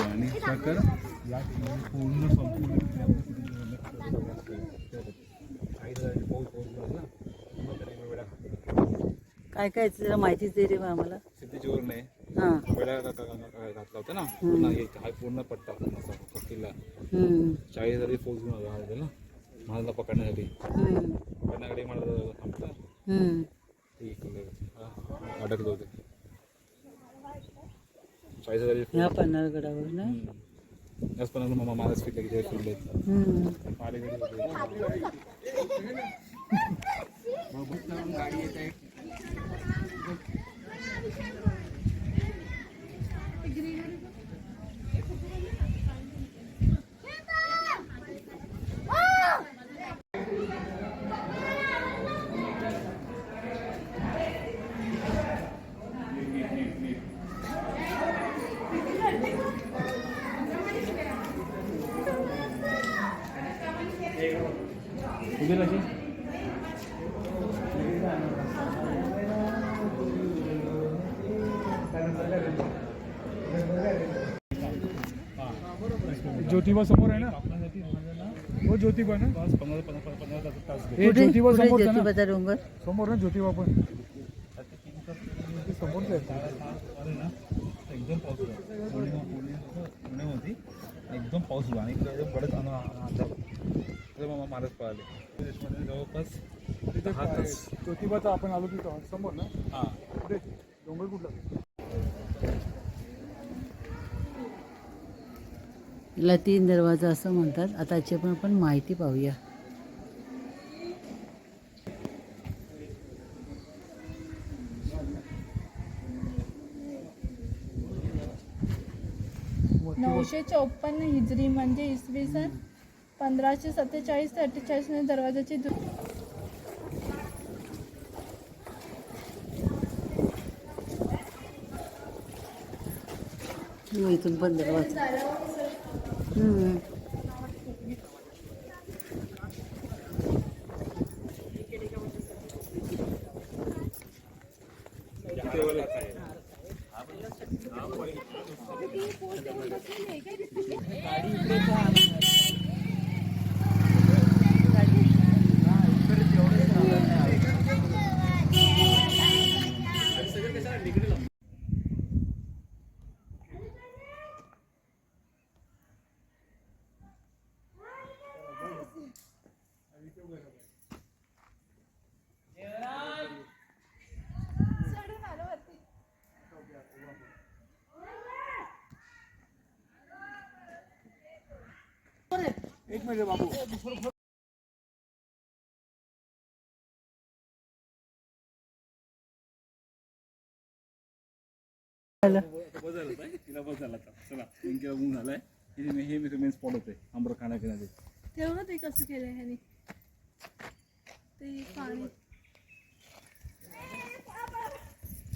आणि साखर या पूर्ण काय काय जरा माहितीच दे रे बा आम्हाला. सिद्धीची नाही घातला होता ना पूर्ण पूर्ण पट्टा पूर्ण किल्ला चाळीस हजार फौज घेऊन आला होता ना महाराजला पकडण्यासाठी हम्म, पकडण्याकडे मला थांबता हम्म. ते इकडे, हा, अडकले होते चाळीस हजार ह्या पन्हाळगडावर कशी ज्योतिबा समोर आहे ना? हो ज्योतिबा ना? हे ज्योतिबा कुठे समोरचा ना? ज्योतिबाचा डोंगर? समोर ना ज्योतिबा पण. समोरच आहे. अरे ना एकदम पाऊस होता पुणे पुणे पुण्यामध्ये एकदम पाऊस होता आणि बरंच अंदाज मामा महाराज पळाले. देशमध्ये जवळपास तिथे दहा तास ज्योतिबाचा आपण आलो तिथं समोर ना? हां. कुठे डोंगर कुठला? याला तीन दरवाजा असं म्हणतात. आता याची पण आपण माहिती पाहूया. नऊशे चौपन्न हिजरी म्हणजे इसवी सन पंधराशे सत्तेचाळीस ते अठ्ठेचाळीसमध्ये दरवाजाची दु- इथून पण दरवाजा हम्म. एक मिनिट बाबू. तिला बस झाला चला झालाय हे मी- मेन स्पॉट होते आंबर खाण्यापिण्याचे तेवढं ते कसं केलंय ह्याने ते पाणी